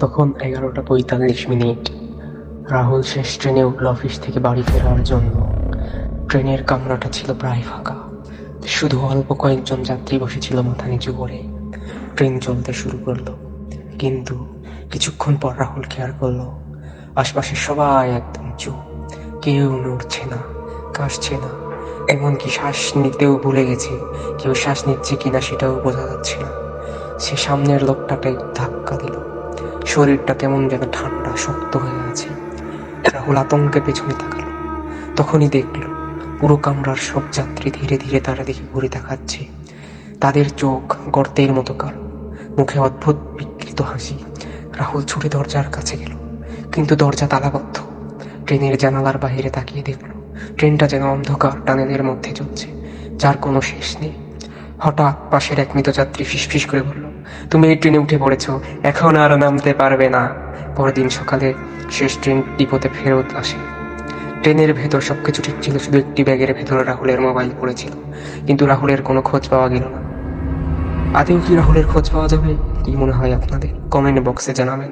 তখন এগারোটা পঁয়তাল্লিশ মিনিট। রাহুল শেষ ট্রেনে উঠল অফিস থেকে বাড়ি ফেরার জন্য। ট্রেনের কামরাটা ছিল প্রায় ফাঁকা। শুধু অল্প কয়েকজন যাত্রী বসেছিল মাথা নিচু করে। ট্রেন চলতে শুরু করল। কিন্তু কিছুক্ষণ পর রাহুল খেয়াল করল, আশপাশে সবাই একদম চুপ। কেউ নড়ছে না, কাশছে না। এমনকি শ্বাস নিতেও ভুলে গেছে, কেউ শ্বাস নিচ্ছে কিনা সেটাও বোঝা যাচ্ছে না। সে সামনের লোকটাকে ধাক্কা দিল। শরীরটা কেমন যেন ঠান্ডা, শক্ত হয়ে আছে। রাহুল আতঙ্কে পেছনে তাকালো। তখনই দেখল, পুরো কামরার সব যাত্রী ধীরে ধীরে তারা দিকে ঘুরে তাকাচ্ছে তাদের চোখ গর্তের মতো কালো, মুখে অদ্ভুত বিকৃত হাসি। রাহুল ছুটে দরজার কাছে গেল, কিন্তু দরজা তালাবদ্ধ। ট্রেনের জানালার বাইরে তাকিয়ে দেখল, ট্রেনটা যেন অন্ধকার টানেলের মধ্যে চলছে, যার কোনো শেষ নেই। হঠাৎ পাশের এক মৃত যাত্রী ফিসফিস করে বলল, তুমি এই ট্রেনে উঠে পড়েছ, এখন আর নামতে পারবে না। পরদিন সকালে শেষ ট্রেন ডিপোতে ফেরত আসে। ট্রেনের ভেতর সবকিছু ঠিক ছিল, শুধু একটি ব্যাগের ভেতরে রাহুলের মোবাইল পড়েছিল, কিন্তু রাহুলের কোনো খোঁজ পাওয়া গেল না। আদেও কি রাহুলের খোঁজ পাওয়া যাবে? কি মনে হয় আপনাদের? কমেন্ট বক্সে জানাবেন।